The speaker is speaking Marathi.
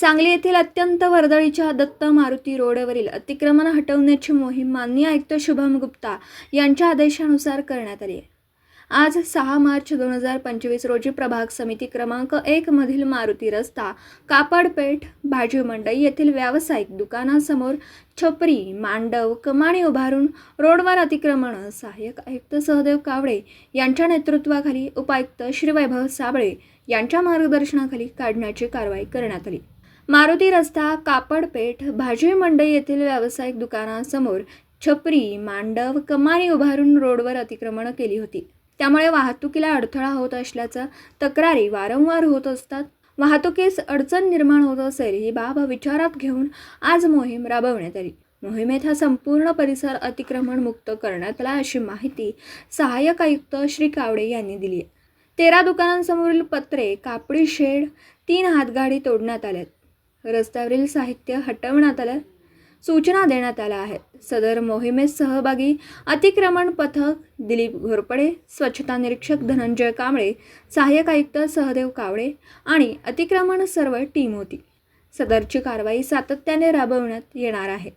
सांगली येथील अत्यंत वर्दळीच्या दत्त मारुती रोडवरील अतिक्रमण हटवण्याची मोहीम माननीय आयुक्त शुभम गुप्ता यांच्या आदेशानुसार करण्यात आली आहे. आज सहा मार्च दोन हजार पंचवीस रोजी प्रभाग समिती क्रमांक एक मधील मारुती रस्ता कापडपेठ भाजी मंडई येथील व्यावसायिक दुकानासमोर छपरी मांडव कमाणी उभारून रोडवर अतिक्रमण सहाय्यक आयुक्त सहदेव कावडे यांच्या नेतृत्वाखाली उपायुक्त श्री वैभव साबळे यांच्या मार्गदर्शनाखाली काढण्याची कारवाई करण्यात आली. मारुती रस्ता कापडपेठ भाजी मंडई येथील व्यावसायिक दुकानासमोर छपरी मांडव कमानी उभारून रोडवर अतिक्रमण केली होती. त्यामुळे वाहतुकीला अडथळा होत असल्याच्या तक्रारी वारंवार होत असतात. वाहतुकीस अडचण निर्माण होत असेल ही बाब विचारात घेऊन आज मोहीम राबवण्यात आली. मोहिमेत हा संपूर्ण परिसर अतिक्रमण मुक्त करण्यात आला अशी माहिती सहाय्यक आयुक्त श्री कावडे यांनी दिली आहे. तेरा दुकानांसमोरील पत्रे कापडी शेड तीन हातगाडी तोडण्यात आल्यात. रस्त्यावरील साहित्य हटवण्यात आलं सूचना देण्यात आल्या आहेत. सदर मोहिमेत सहभागी अतिक्रमण पथक दिलीप घोरपडे स्वच्छता निरीक्षक धनंजय कांबळे सहाय्यक आयुक्त सहदेव कावळे आणि अतिक्रमण सर्व टीम होती. सदरची कारवाई सातत्याने राबवण्यात येणार आहे.